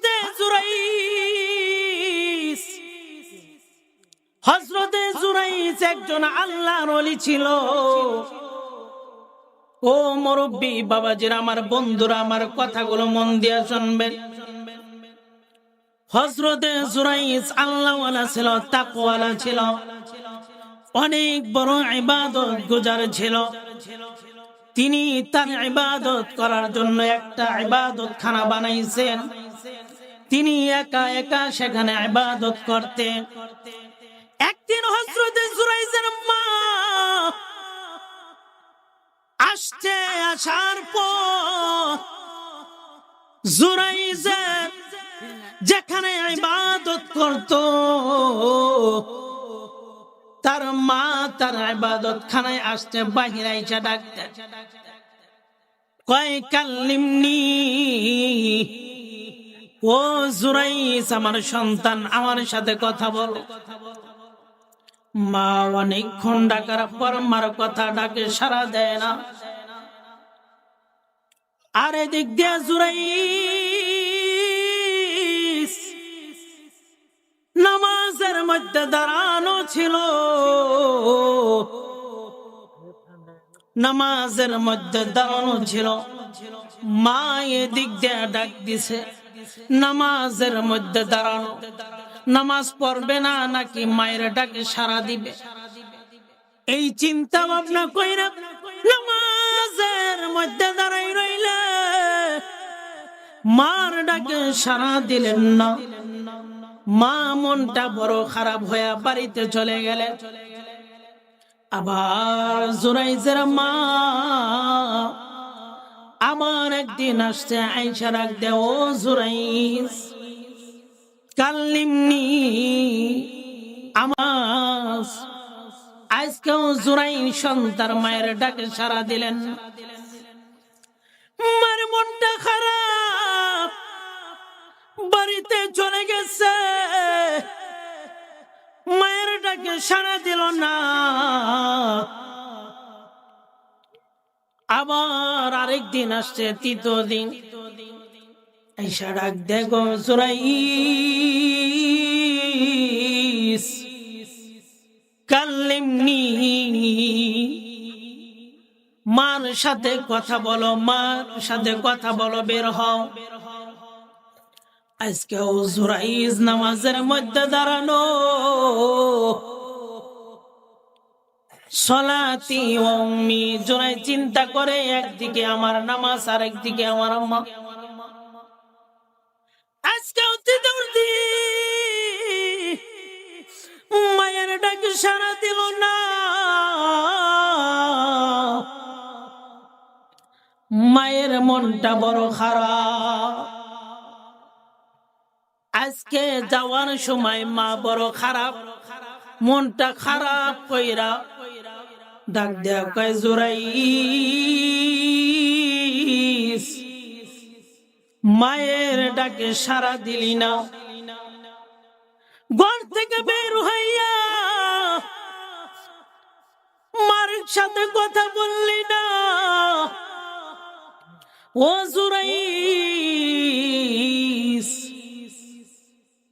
হজরতে জুরাইস হজরতে জুরাইস একজন আল্লাহর ছিল। ও বাবাজির, আমার বন্ধুরা, আমার কথাগুলো মন দিয়ে শুনবেন। হজরতে জুরাইস আল্লাহওয়ালা ছিল, তাকওয়ালা ছিল। অনেক বড় ইবাদত গুজার ছিল। তিনি তার ইবাদত করার জন্য একটা ইবাদত খানা বানাইছেন। তিনি একা একা সেখানে ইবাদত করতে। একদিন জুরাইজের মা আসছে, আসার পর যেখানে ইবাদত করত, তার মা তার ইবাদত খানায় আসতে বাহির আইসা ডাকতে। কয়, কাল্লিমনি ও জুরাইস, আমার সন্তান, আমার সাথে কথা বল। মা অনেকক্ষণ ডাকার পর মার কথা ডাকে সারা দেয় না। আর এদিক দিয়ে জুরাইস, নামাজের মধ্যে দাঁড়ানো ছিল। নামাজের মধ্যে দাঁড়ানো ছিল। মা এদিক দিয়ে ডাক দিছে। নামাজের মধ্যে দাঁড়ানো। নামাজ পড়বে না, নাকি মায়ের ডাকে সারা দিবে? এই চিন্তা ভাবনা কইরা নামাজের মধ্যে দাঁড়াই রইলে মার ডাকে সারা দিলেন না। মা মনটা বড় খারাপ হয়ে বাড়িতে চলে গেলেন। আবার জোরাইজের মা আমার একদিন আসছে আইসা রাখ দে ও জোরাইজ কাল্লিমনি আমার আজকেও জোরাই সন্তার মায়ের ডাকে সারা দিলেন। মার মনটা খারাপ, বাড়িতে চলে গেছে। মায়ের ডাকে সারা দিল না। আবার আরেক দিন আসছে তৃতীয় দিন। আইসা ডাক দেখো সুরাই কাল্লিমনি মার সাথে কথা বলো, মার সাথে কথা বলো, বের হও। আজকে জুরাইজ নামাজের মধ্যে দাঁড়ানো। সলাতি অম্মি জোরাই চিন্তা করে একদিকে আমার নামাজ আর একদিকে আমার আম্মা। আজকে উঠতে মায়ের ডাকে সারা দিল না। মায়ের মনটা বড় খারাপ। আজকে যাওয়ার সময় মা বড় খারাপ, মনটা খারাপ কইরা ডাক দেয়া কয় জোরাই মায়ের ডাকে সারা দিলি না। ঘর থেকে বের হইয়া মার সাথে কথা বললি না। ও জুরাই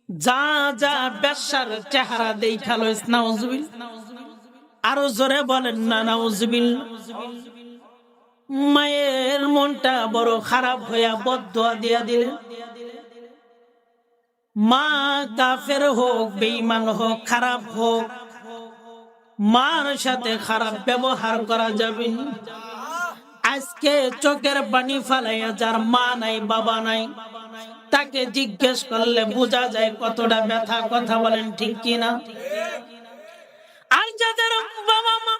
যা যা বেশার চেহারা দেখা লইস নাউজুবিল আরও জোরে বলেন না নাউজুবিল মায়ের মনটা বড় খারাপ হইয়া বদুয়া দিয়া দিলেন। মা কাফের হোক, বেঈমান হোক, খারাপ হোক, মার সাথে খারাপ ব্যবহার করা যাবে আজকে চোখের পানি ফালাইয়া যার মা নাই, বাবা নাই, তাকে জিজ্ঞেস করলে বোঝা যায় কতটা ব্যথা, কথা বলেন ঠিক কিনা? আর যাদের বাবা মা,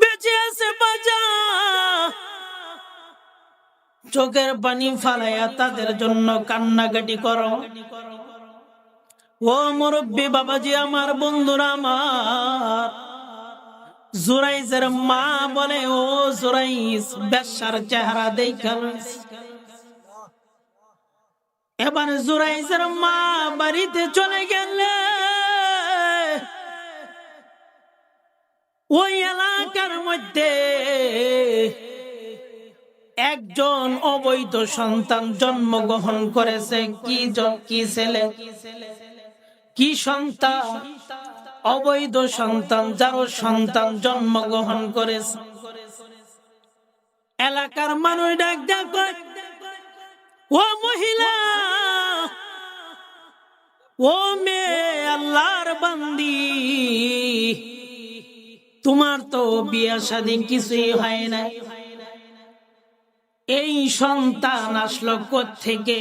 বেঁচে আছে বাজা। চোখের পানি ফালাইয়া তাদের জন্য কান্নাকাটি করো। ও মুরব্বী বাবাজি, আমার বন্ধুরা আমার। মা বলে, ও বেশার চেহারা দেখা লইছে। এবার জুরাইজের মা বাড়িতে চলে গেলে ওই এলাকার মধ্যে একজন অবৈধ সন্তান জন্মগ্রহণ করেছে। কি কি ছেলে? কি সন্তান? অবৈধ সন্তান, যারও সন্তান জন্মগ্রহণ করেছে। এলাকার মানুষ ডাক ডাক ও মহিলা, ও মেয়ে আল্লাহর বান্দি তোমার তো বিয়া শাদী কিছুই হয় না। এই সন্তান আসলো থেকে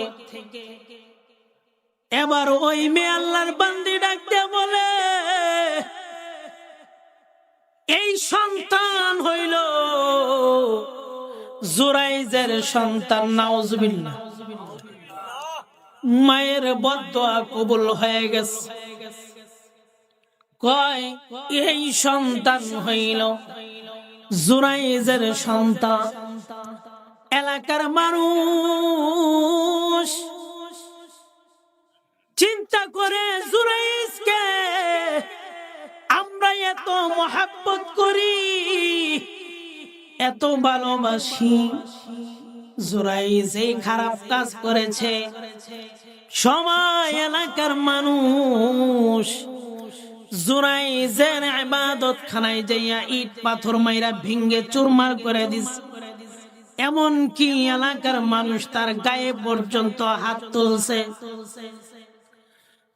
এবার ওই মেয়ে আল্লাহর বান্দি ডাকতে বলে, এই সন্তান হইল জুরাইজের সন্তান, নাউজবিল্লাহ। মায়ের বদয়া কবুল হয়ে গেছে। কয়, এই সন্তান হইল জুরাইজের সন্তান। এলাকার মানুষ চিন্তা করে জুরাইজকে, আমরা এত মহাব্বত করি, এত ভালোবাসি। জুরাইজ এই খারাপ কাজ করেছে। সময় এলাকার মানুষ জুরাইজের ইবাদত খানায় যাইয়া ইট পাথর মাইরা চুরমার করে দিস। এমন কি এলাকার মানুষ তার গায়ে পর্যন্ত হাত তুলছে।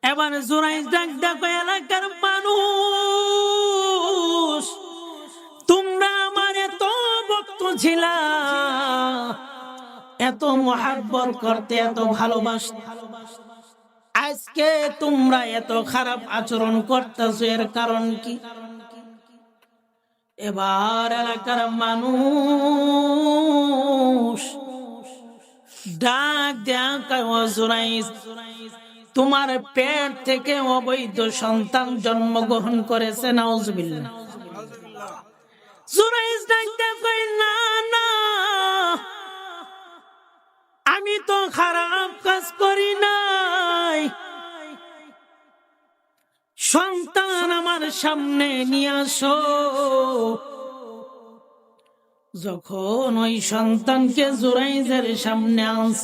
এবার জুরাইজ ডাক ডাক এলাকার মানুষ, তোমরা আমার এত ভক্ত ছিলা, এত মহাব্বত করতে, এত ভালোবাসতে। আজকে তোমরা এত খারাপ আচরণ করতেছো, এর কারণ কি? এবার এলাকার মানুষ ডাক দেয়া তোমার পেট থেকে অবৈধ সন্তান জন্মগ্রহণ করেছে, নাউজবিল্লাহ। জুরাইজ ডাক দেয়া না আমি তো খারাপ কাজ করি নাই। সন্তান আমার সামনে নিয়ে আসো। যখন ওই সন্তানকে জোরাইজের সামনে আস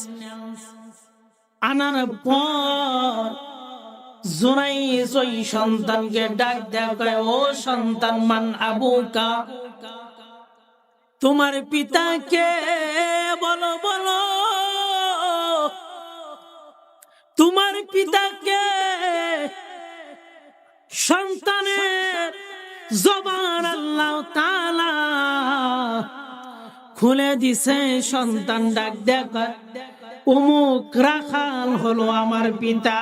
আনার পর জোরাইজ ওই সন্তানকে ডাক দেয় ও সন্তান মান আবুকা তোমার পিতাকে বলো বলো তোমার পিতাকে সন্তানের জবান আল্লাহ তালা খুলে দিছে। সন্তান ডাক দেখ, অমুক রাখাল হলো আমার পিতা।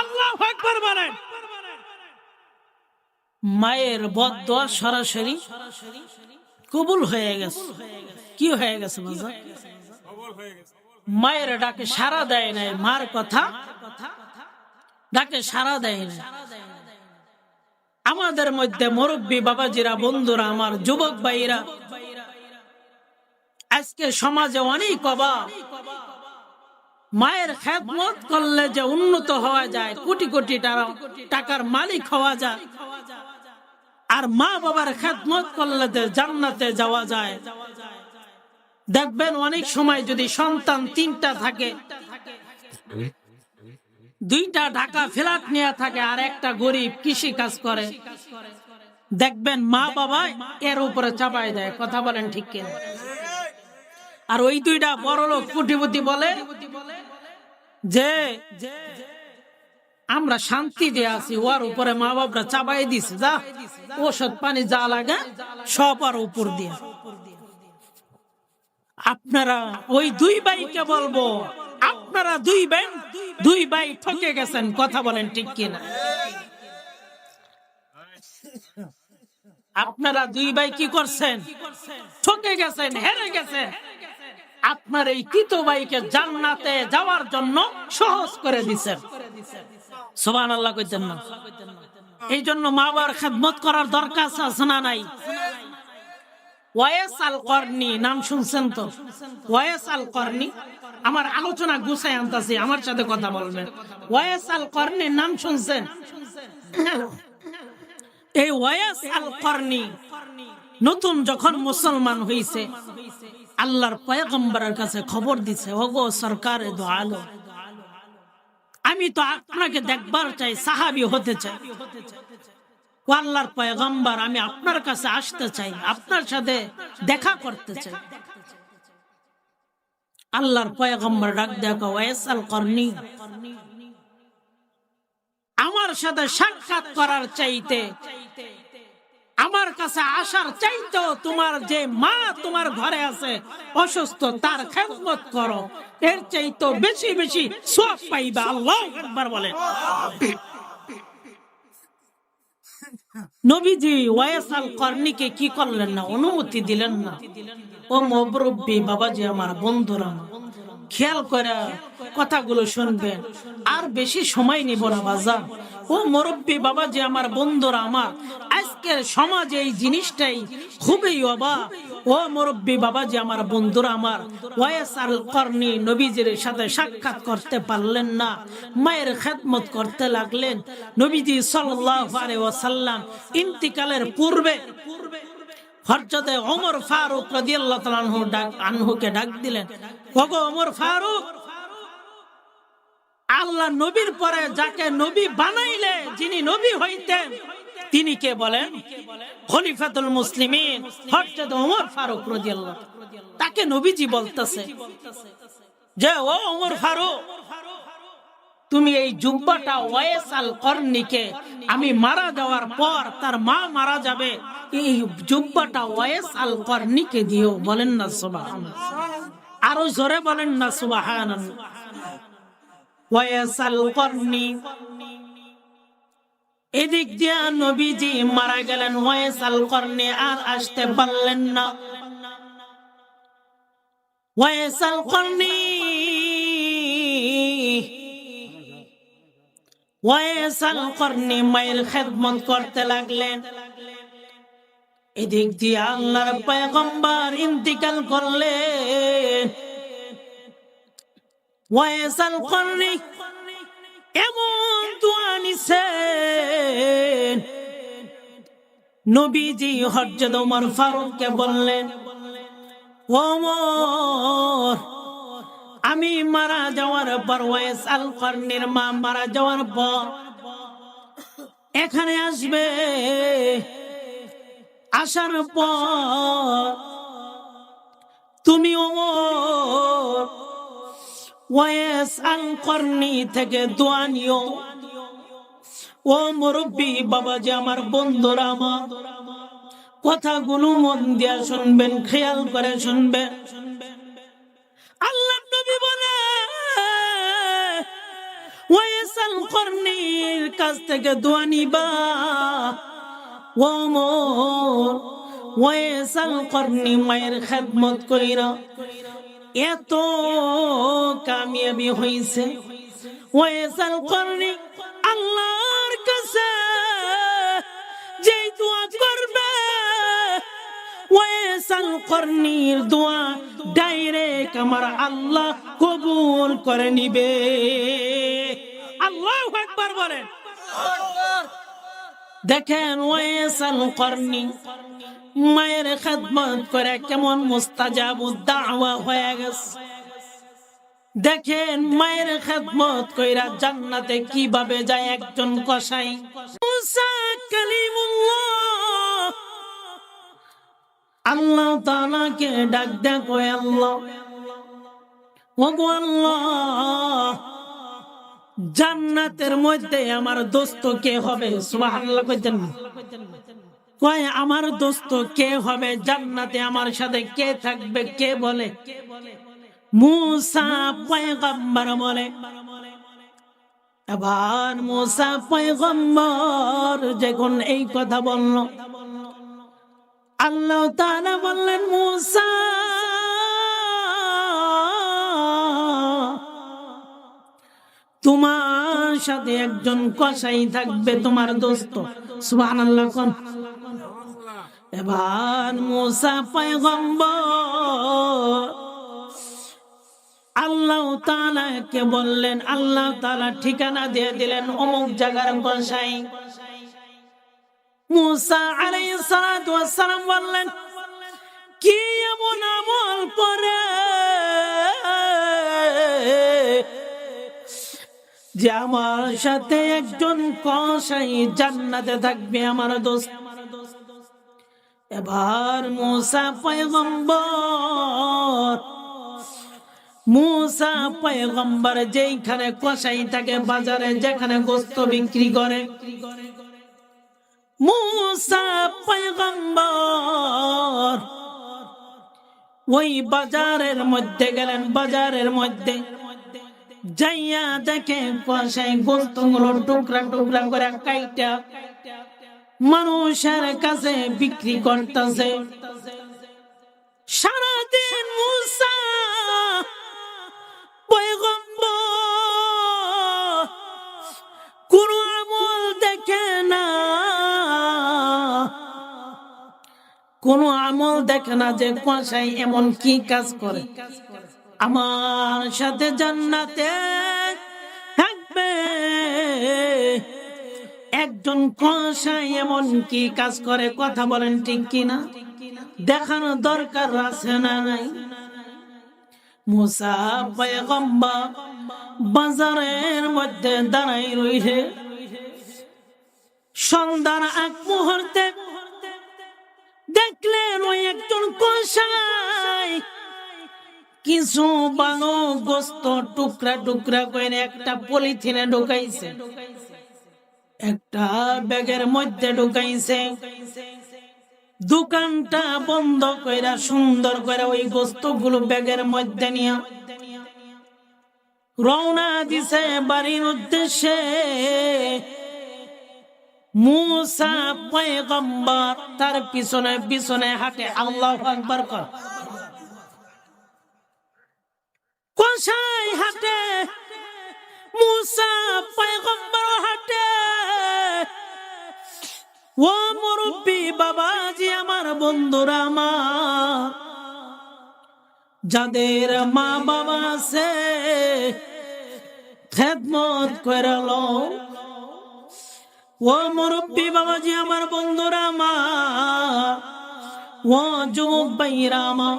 আল্লাহ একবার বলেন। মায়ের বদ সরাসরি কবুল হয়ে গেছে। কি হয়ে গেছে বাজার মায়ের ডাকে সারা দেয় নাই, মার কথা ডাকে সারা দেয় না আমাদের মধ্যে মুরব্বী বাবাজিরা, বন্ধুরা, আমার যুবক ভাইরা, আজকে সমাজে অনেক অভাব। মায়ের খেদমত করলে যে উন্নত হওয়া যায়, কোটি কোটি টাকা- টাকার মালিক হওয়া যায়, আর মা বাবার খেদমত করলে যে জান্নাতে যাওয়া যায়। দেখবেন অনেক সময় যদি সন্তান তিনটা থাকে, দুইটা ঢাকা ফ্ল্যাট নিয়ে থাকে আর একটা গরিব কৃষি কাজ করে, দেখবেন মা বাবা এর উপরে চাপাই দেয়, কথা বলেন ঠিক কিনা? আর ওই দুইটা বড় লোক কুটিপতি বলে যে, আমরা শান্তি দিয়ে আছি, ওর উপরে মা বাবরা চাপাই দিছে, যা, ওষুধ পানি যা লাগে সব আর উপর দিয়ে। আপনারা ওই দুই ভাইকে বলব, আপনারা দুই ভাই দুই ভাই ঠকে গেছেন, কথা বলেন ঠিক কিনা? আপনারা দুই ভাই কি করছেন? ঠকে গেছেন, হেরে গেছেন। আপনার এই কৃত ভাইকে জান্নাতে যাওয়ার জন্য সহজ করে দিচ্ছেন সোবান আল্লাহ কইতেন না। এই জন্য মা বাবার খেদমত করার দরকার আছে না নাই? আল করনি নাম শুনছেন তো? আল করনি আমার আলোচনা আমার সাথে কথা বলবেন। আল নাম শুনছেন? এই আল করনি নতুন যখন মুসলমান হইছে, আল্লাহর পয়গম্বরের কাছে খবর দিছে, ওগো সরকার আমি তো আপনাকে দেখবার চাই, সাহাবি হতে চাই। আল্লাহর পয়গম্বর, আমি আপনার কাছে আসতে চাই, আপনার সাথে দেখা করতে চাই। আল্লাহর পয়গম্বর ডাক দেখো ওয়াইসাল করনি আমার সাথে সাক্ষাৎ করার চাইতে, আমার কাছে আসার চাইতেও তোমার যে মা তোমার ঘরে আছে, অসুস্থ, তার খেদমত করো। এর চাইতো বেশি বেশি সব পাইবা, আল্লাহ একবার বলে। নবীজি ওয়াইসাল কর্ণীকে কি করলেন না? অনুমতি দিলেন না। ও মবরব্বী বাবাজি আমার, বন্ধুরা, খেয়াল করে কথাগুলো শুনবেন। আর বেশি সময় নিব না বাজার ও মুরব্বী বাবা যে আমার, বন্ধুরা আমার, আজকের সমাজে এই জিনিসটাই খুবই অবাক। ও মুরব্বী বাবা যে আমার, বন্ধুরা আমার ওয়াইস আল নবীজির সাথে সাক্ষাৎ করতে পারলেন না, মায়ের খেদমত করতে লাগলেন। নবীজি সাল্লাল্লাহু আলাইহি ওয়াসাল্লাম ইন্তিকালের পূর্বে হরজতে ওমর ফারুক রাদিয়াল্লাহু ডাক, আনহুকে ডাক দিলেন, ওগো ওমর ফারুক, আল্লাহ নবীর পরে যাকে নবী বানাইলে যিনি নবী হইতেন তিনি কে বলেন? খলিফাতুল ওমর ফারুক তাকে নবীজি বলতেছে যে, ও ওমর ফারুক, তুমি এই জুব্বাটা ওয়েস আল কর্নিকে আমি মারা যাওয়ার পর তার মা মারা যাবে, এই জুব্বাটা ওয়েস আল কর্নিকে দিও। বলেন না সুবাহান আরও জোরে বলেন না সুবাহান ওয়েস আল কর্নি এদিক দিয়া নবীজি মারা গেলেন ওয়েস আল কর্নি আর আসতে পারলেন না। ওয়েস আল কর্নি ওয়াইসাল করনি মায়ের খেদমত করতে লাগলেন। এদিক দিয়ে আল্লাহর পয়গম্বর ইন্তিকাল করলেন। ওয়াইসাল করনি এমন দোয়া নিছেন নবীজি হজরত ওমর ফারুককে বললেন, ওমর, আমি মারা যাওয়ার পর ওয়েস আল কর্ণের মা মারা যাওয়ার পর এখানে আসবে। আসার পর তুমি ওমর ওয়েস আল কর্ণি থেকে দোয়া নিও। ও মুরব্বী বাবা যে আমার বন্ধুরা আমার কথাগুলো মন দিয়া শুনবেন, খেয়াল করে শুনবেন। আল্লাহ নবী বলে কাছ থেকে দোয়া নিবা। ওমর ওয়াইসাল কর্নি মায়ের খেদমত কইরা, এত কামিয়াবি হইছে। ওয়াইসাল কর্নি ওয়েসাল দোয়া ডাইরেক্ট আমার আল্লাহ কবুল করে নিবে। আল্লাহ একবার বলেন। দেখেন ওয়েসাল মায়ের খেদমত করে কেমন মুস্তাজাব দাওয়া হয়ে গেছে। দেখেন মায়ের খেদমত কইরা জান্নাতে কীভাবে যায় একজন কসাই। মুসা কালিমুল্লাহ আল্লাহ তাআলাকে ডাক দেখো আল্লাহ। ওগো আল্লাহ, জান্নাতের মধ্যে আমার দোস্ত কে হবে? কয়, আমার দোস্ত কে হবে? জান্নাতে আমার সাথে কে থাকবে? কে বলে? মুসা পয়গম্বর বলে। এবার মুসা পয়গম্বর যখন এই কথা বলল আল্লাহ তাআলা বললেন, মুসা, তোমার সাথে একজন কসাই থাকবে, তোমার দোস্ত। কোন। এবার মুসা পয়গম্বর আল্লাহ তাআলাকে বললেন, আল্লাহ তালা ঠিকানা দিয়ে দিলেন অমুক জায়গার কসাই। মুসা আলাইহিস সালাতু ওয়াস সালাম বললেন, কি এমন আমল করে যে আমার সাথে একজন কসাই জান্নাতে থাকবে আমার দোস্ত? এবার মুসা পয়গম্বর মুসা পয়গম্বর যেইখানে কসাই থাকে বাজারে, যেখানে গোস্ত বিক্রি করে মুসা পয়গম্বর। ওই বাজারের মধ্যে গেলেন, বাজারের মধ্যে। যাইয়া দেখে কষাই গোস্তগুলো টুকরা টুকরা করে কাইটা মানুষের কাছে বিক্রি করতেছে। সারাদিন মুসা পয়গম্বর কোন আমল দেখে না যে কষাই এমন কি কাজ করে। আমার সাথে জান্নাতে থাকবে। একজন কষাই এমন কি কাজ করে, কথা বলেন ঠিক কিনা? দেখানো দরকার আছে না নাই? বাজারের মধ্যে দাঁড়াই রইছে সন্ধ্যার এক মুহূর্তে দেখলেন ওই একজন কষাই কিছু বানো গোস্ত, টুকরা টুকরা করে একটা পলিথিনে ঢুকাইছে। একটা ব্যাগের মধ্যে ঢুকাইছে। দোকানটা বন্ধ কইরা সুন্দর করে ওই বস্তুগুলো ব্যাগের মধ্যে নিয়ে রওনা দিছে বাড়ির উদ্দেশ্যে। মুসা পয়গম্বর, তার পিছনে পিছনে হাঁটে। আল্লাহ আকবার কর। কষাই হাঁটে? মুসা পয়গম্বর হাঁটে। ও মুরব্বী বাবাজি, আমার বন্ধুরা যাদের মা বাবা আছে, খেদমত করে লো ও মুরব্বী বাবাজি, আমার বন্ধুরা আমার ও যুবক ভাইরা আমার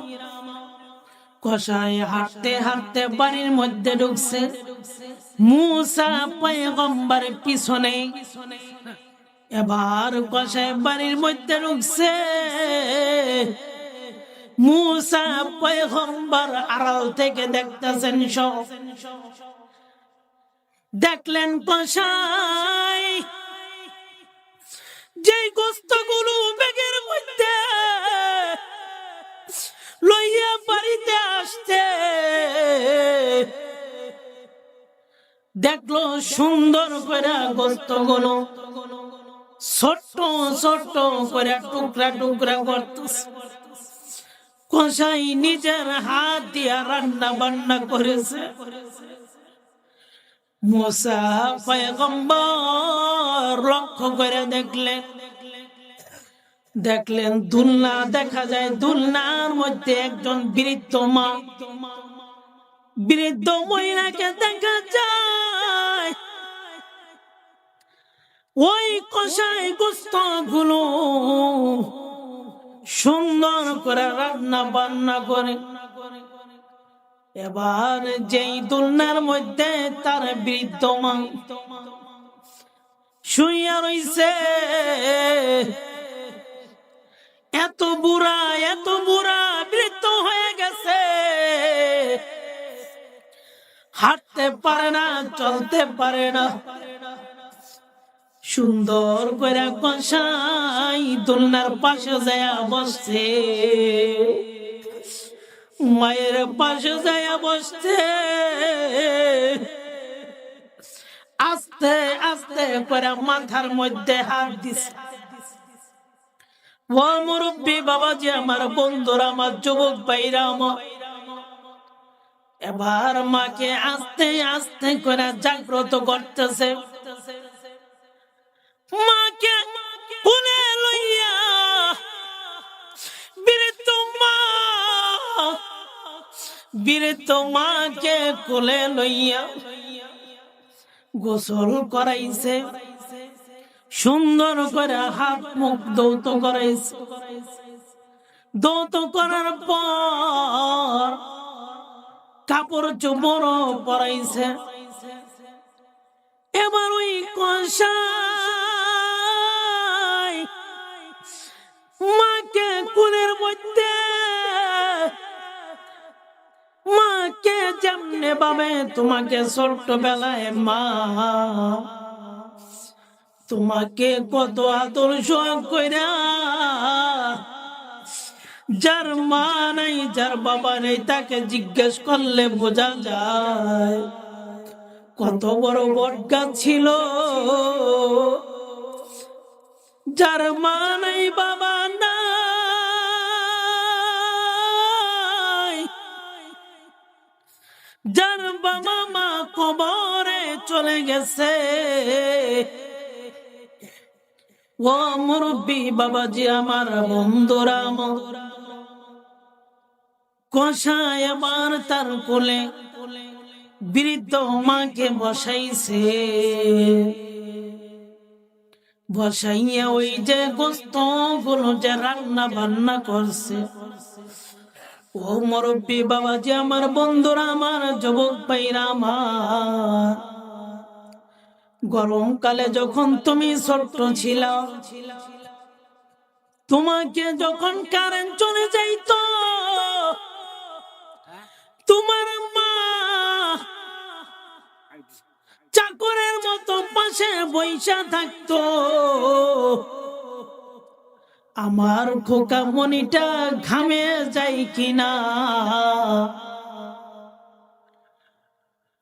কষায় হাঁটতে হাঁটতে বাড়ির মধ্যে ঢুকছে। মুসা পয়গম্বর পিছনে। এবার কষায় বাড়ির মধ্যে ঢুকছে। মুসা পয়গম্বর আড়াল থেকে দেখতেছেন সব। দেখলেন কষাই যে গোস্তগুলো ব্যাগের মধ্যে লইয়া বাড়িতে আসছে, দেখল সুন্দর করে গোস্তগুলো ছোট্ট ছোট্ট করে টুকরা টুকরা করতেছে। কষাই নিজের হাত দিয়া রান্না বান্না করেছে। পয়গম্বর লক্ষ্য করে দেখলেন দুলনা, দেখা যায় দুলনার মধ্যে একজন বৃদ্ধ মা। বৃদ্ধ মহিলাকে দেখা যায় ওই কষাই গোস্তগুলো সুন্দর করে রান্না বান্না করে। এবার যেই দুলনার মধ্যে তার বৃদ্ধ মা শুইয়া রইছে, এত বুড়া এত বুড়া বৃদ্ধ হয়ে গেছে। হাঁটতে পারে না, চলতে পারে না। সুন্দর করে কষাই দোলনার পাশে যায় বসছে। মায়ের পাশে যায় বসছে। আস্তে আস্তে করে মাথার মধ্যে হাত দিছে। ও মুরব্বী বাবাজি, আমার বন্ধুরা, আমার যুবক ভাইরা এবার মাকে আস্তে আস্তে করে জাগ্রত করতেছে। মাকে বীরিত মাকে কোলে লইয়া গোসল করাইছে। সুন্দর করে হাত মুখ দৌত করাইছে। দৌত করার পর কাপড় চোপড় পরাইছে। এবার ওই কষাই মাকে কুলের মধ্যে মাকে যেমনে পাবে তোমাকে ছোট্ট বেলায় মা। তোমাকে কত আদর কইরা, যার মা নাই, যার বাবা নেই, তাকে জিজ্ঞেস করলে বোঝা যায়, কত বড় বটগাছ ছিল। যার মা নাই, বাবা নাই যার বাবা মা কবরে চলে গেছে। ও মুরব্বী বাবাজি, আমার বন্ধুরা কষায় আবার তার কোলে বৃদ্ধ মাকে বসাইছে। বসাইয়া ওই যে গোস্তগুলো যে রান্না বান্না করছে। ও মুরব্বী বাবাজি, আমার বন্ধুরা, আমার যুবক ভাইরা, আমার। গরমকালে যখন তুমি ছোট্ট ছিল, তোমাকে যখন কারেন্ট চলে যাইত, তোমার মা চাকরের মতো পাশে বৈশা থাকতো। আমার খোকা মনিটা ঘামে যায় কিনা?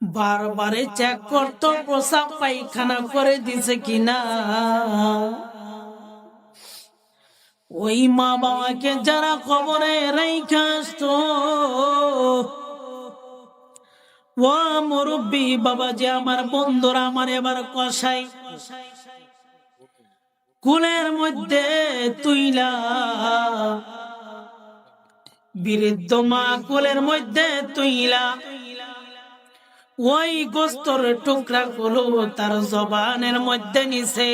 বারবারে চেক করতো, প্রসাব পায়খানা করে দিছে কিনা? ওই মা বাবাকে যারা খবরে রেখে ও মুরব্বী বাবা যে আমার বন্ধুরা আমার এবার কষাই কুলের মধ্যে তুইলা। বৃদ্ধ মা কুলের মধ্যে তুইলা। ওই গোস্তর টুকরা গুলো তার জবানের মধ্যে নিছে।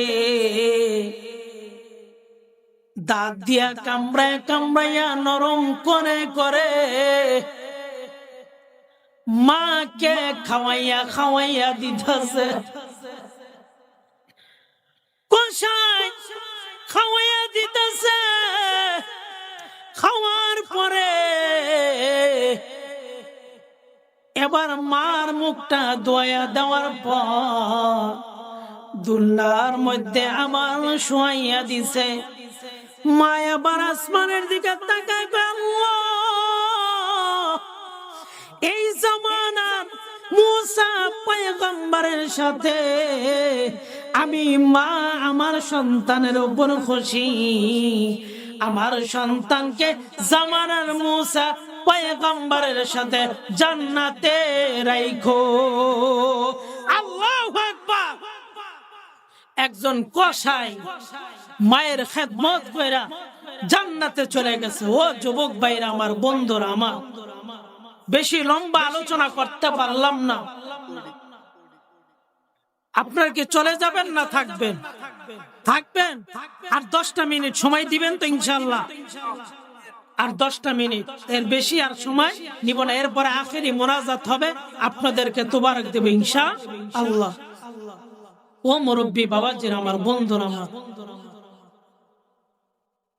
দাঁত দিয়া কামড়ায় কামড়াইয়া নরম করে করে। মাকে খাওয়াইয়া খাওয়াইয়া দিতেছে। কষাই খাওয়াইয়া দিতেছে। খাওয়ার পরে এবার মার মুখটা দয়া দেওয়ার পর দুল্লার মধ্যে আমার শোয়াইয়া দিছে। মা এবার আসমানের দিকে তাকায় এই জামানার মুসা পয়গম্বরের সাথে আমি মা, আমার সন্তানের উপর খুশি। আমার সন্তানকে জামানার মুসা পয়গম্বরের সাথে জান্নাতে রাইখো। আল্লাহু আকবার। একজন কসাই মায়ের খেদমত কইরা জান্নাতে চলে গেছে। ও যুবক ভাইরা, আমার বন্ধুরা, আমার। বেশি লম্বা আলোচনা করতে পারলাম না। আপনার কি চলে যাবেন না থাকবেন? থাকবেন? আর দশটা মিনিট সময় দিবেন তো ইনশাল্লাহ আর দশটা মিনিট, এর বেশি আর সময় নিব না। এরপরে আখেরি মোনাজাত হবে, আপনাদেরকে তোবারক দেবে ইনশা আল্লাহ ও মুরব্বী বাবাজির আমার বন্ধুর আমার।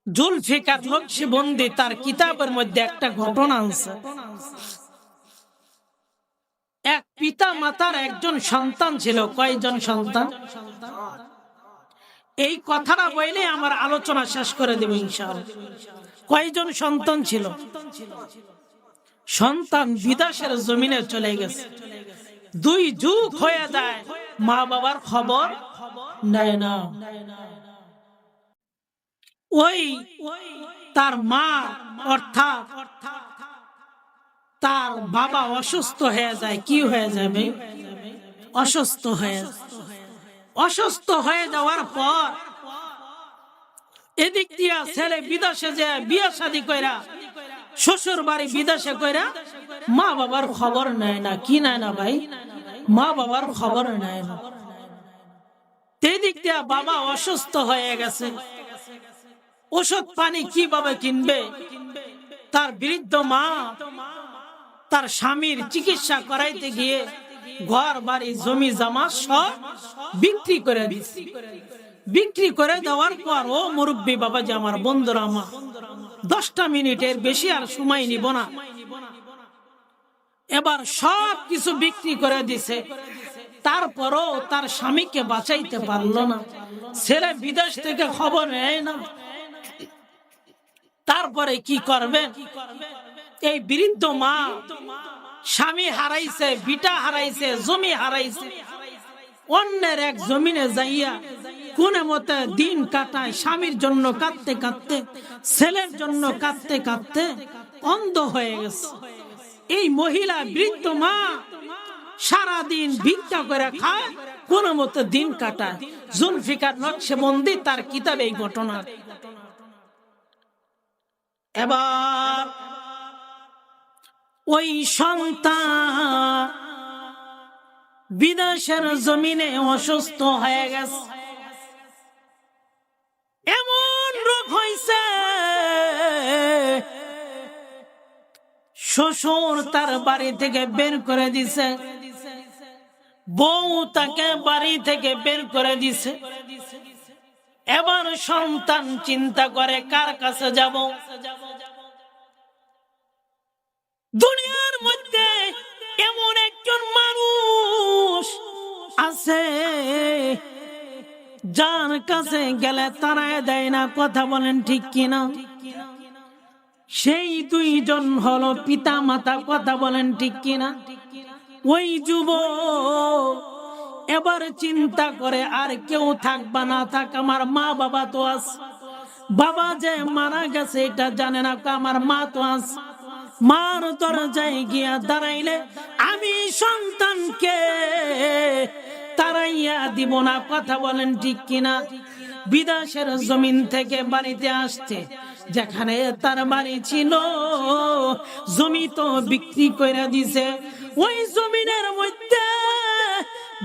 জুলফিকার নকশবন্দি তার কিতাবের মধ্যে একটা ঘটনা আছে। পিতা মাতার একজন সন্তান ছিল। কয়জন সন্তান? এই কথাটা বইলে আমার আলোচনা শেষ করে দেব ইনশাআল্লাহ। কয়জন সন্তান ছিল? সন্তান বিদেশের জমিনে চলে গেছে। দুই যুগ হয়ে যায় মা বাবার খবর নেয় না। ওই তার মা অর্থাৎ অর্থাৎ তার বাবা অসুস্থ হয়ে যায়, কি হয়ে যাবে? অসুস্থ হয়ে অসুস্থ হয়ে যাওয়ার পর এদিক দিয়া ছেলে বিদেশে যে বিয়ে শাদী কইরা শ্বশুর বাড়ি বিদেশে কইরা মা বাবার খবর নেয় না। কি নেয় না ভাই? মা বাবার খবর নেয় না। এদিক দিয়া বাবা অসুস্থ হয়ে গেছে। ওষুধ পানি কীভাবে কিনবে? তার বৃদ্ধ মা তার স্বামীর চিকিৎসা করাইতে গিয়ে ঘর, বাড়ি, জমি, জামা সব বিক্রি করে দিচ্ছে বিক্রি করে দেওয়ার পর, ও মুরব্বী বাবা যে আমার বন্ধুরা আমার দশটা মিনিটের বেশি আর সময় নিব না। এবার সব কিছু বিক্রি করে দিছে। তারপরও তার স্বামীকে বাঁচাইতে পারল না। ছেলে বিদেশ থেকে খবর নেয় না। তারপরে কি করবে এই বৃদ্ধ মা স্বামী হারাইছে, বিটা হারাইছে, জমি হারাইছে। অন্যের এক জমিনে যাইয়া কোন মতে দিন কাটায়, স্বামীর জন্য কাঁদতে কাঁদতে, ছেলের জন্য কাঁদতে কাঁদতে অন্ধ হয়ে গেছে। এই মহিলা বৃদ্ধ মা সারাদিন ভিক্ষা করে খায়, কোন মতে দিন কাটায়। জুলফিকার নকশে মন্দির তার কিতাবে এই ঘটনা। এবার ওই সন্তান বিদেশের জমিনে অসুস্থ হয়ে গেছে। এমন রোগ হয়েছে শ্বশুর তার বাড়ি থেকে বের করে দিছে, বউ তাকে বাড়ি থেকে বের করে দিছে। এবার সন্তান চিন্তা করে, কার কাছে যাব? দুনিয়ার মধ্যে এমন একজন মানুষ আছে যার কাছে গেলে তারায় দেয় না, কথা বলেন ঠিক কিনা? সেই দুইজন হলো পিতা মাতা কথা বলেন ঠিক কিনা? ওই যুব এবার চিন্তা করে, আর কেউ থাকবা না, থাক, আমার মা বাবা তো আস। বাবা যে মারা গেছে, এটা জানে না আমার মা তো আস। মার দরজায় গিয়া দাঁড়াইলে আমি সন্তানকে তারাইয়া দিব না। কথা বলেন ঠিক কিনা? বিদেশের জমিন থেকে বাড়িতে আসছে, যেখানে তার বাড়ি ছিল। জমি তো বিক্রি করে দিছে। ওই জমিনের মধ্যে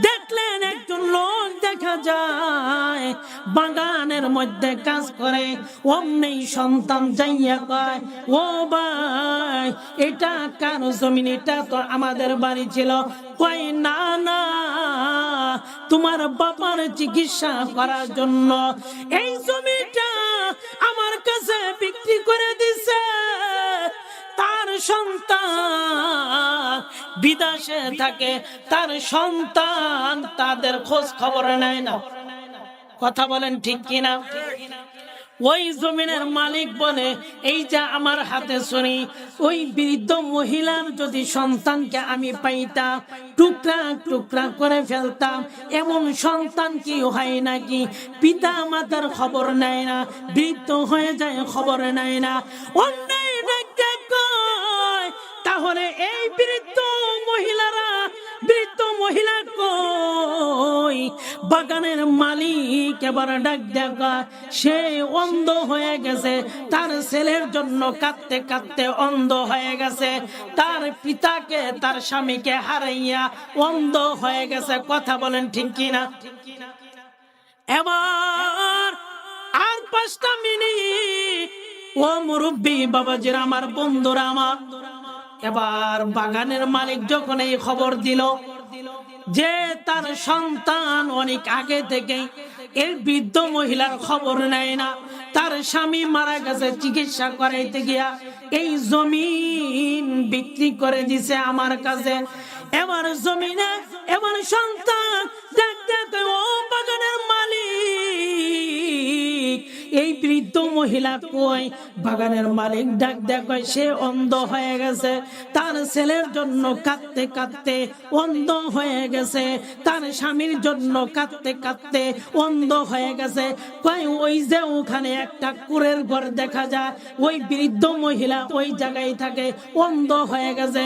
দেখলেন একজন লোক দেখা যায়, বাগানের মধ্যে কাজ করে, অমনি সন্তান যাইয়া কয়, ও ভাই, এটা কারও জমিন? এটা তো আমাদের বাড়ি ছিল। কয়, না না, তোমার বাবার চিকিৎসা করার জন্য এই জমিটা আমার কাছে বিক্রি করে দিছে। সন্তান, বিদেশে থাকে, তার সন্তান তাদের খোঁজ খবর নেয় না। কথা বলেন ঠিক কিনা? ওই জমিনের মালিক বলে, এই যে আমার হাতে শুনি ওই বৃদ্ধ মহিলার যদি সন্তানকে আমি পাইতাম, টুকরা টুকরা করে ফেলতাম, এমন সন্তান কি হয় নাকি? পিতা মাতার খবর নেয় না, বৃদ্ধ হয়ে যায়, খবর নেয় না। কয় তাহলে এই বৃদ্ধ মহিলারা, বৃদ্ধ মহিলা কই? বাগানের মালিক এবার ডাক দেখা, সে অন্ধ হয়ে গেছে। তার ছেলের জন্য কাঁদতে কাঁদতে অন্ধ হয়ে গেছে। তার পিতাকে, তার স্বামীকে হারাইয়া অন্ধ হয়ে গেছে। কথা বলেন ঠিক কিনা? এবার আর পাঁচটা মিনিট। ও মুরব্বী, বাবাজির আমার বন্ধুরা আমার। এবার বাগানের মালিক যখন এই খবর দিল যে তার সন্তান অনেক আগে থেকে এই বৃদ্ধ মহিলার খবর নেয় না, তার স্বামী মারা গেছে, চিকিৎসা করাইতে গিয়া এই জমিন বিক্রি করে দিছে আমার কাছে। এবার জমিনে এবার সন্তান দেখতে ও বাগানের মালিক এই বৃদ্ধ মহিলা কই? বাগানের মালিক ডাক দেখো সে অন্ধ হয়ে গেছে। তার ছেলের জন্য কাঁদতে কাঁদতে অন্ধ হয়ে গেছে। তার স্বামীর জন্য কাঁদতে কাঁদতে অন্ধ হয়ে গেছে। কয়, ওই যে ওখানে একটা কুরের ঘর দেখা যায়। ওই বৃদ্ধ মহিলা ওই জায়গায় থাকে, অন্ধ হয়ে গেছে।